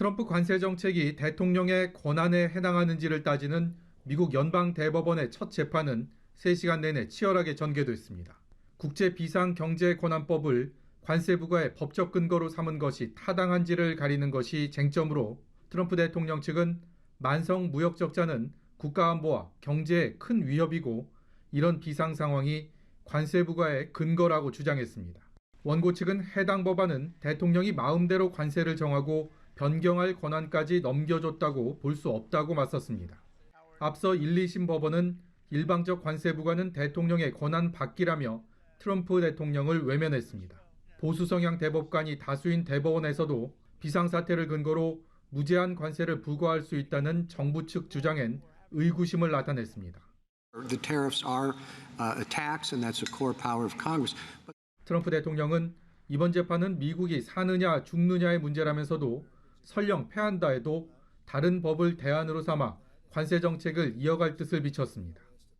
트럼프 관세 정책이 대통령의 권한에 해당하는지를 따지는 미국 연방 대법원의 첫 재판은 3시간 내내 치열하게 전개됐습니다. 국제 비상 경제 권한법을 관세 부과의 법적 근거로 삼은 것이 타당한지를 가리는 것이 쟁점으로 트럼프 대통령 측은 만성 무역 적자는 국가 안보와 경제에 큰 위협이고 이런 비상 상황이 관세 부과의 근거라고 주장했습니다. 원고 측은 해당 법안은 대통령이 마음대로 관세를 정하고 변경할 권한까지 넘겨줬다고 볼 수 없다고 맞섰습니다. 앞서 1, 2심 법원은 일방적 관세 부과는 대통령의 권한 밖이라며 트럼프 대통령을 외면했습니다. 보수 성향 대법관이 다수인 대법원에서도 비상사태를 근거로 무제한 관세를 부과할 수 있다는 정부 측 주장엔 의구심을 나타냈습니다. Uh. 트럼프 대통령은 이번 재판은 미국이 사느냐 죽느냐의 문제라면서도 설령 패한다 해도 다른 법을 대안으로 삼아 관세 정책을 이어갈 뜻을 비췄습니다.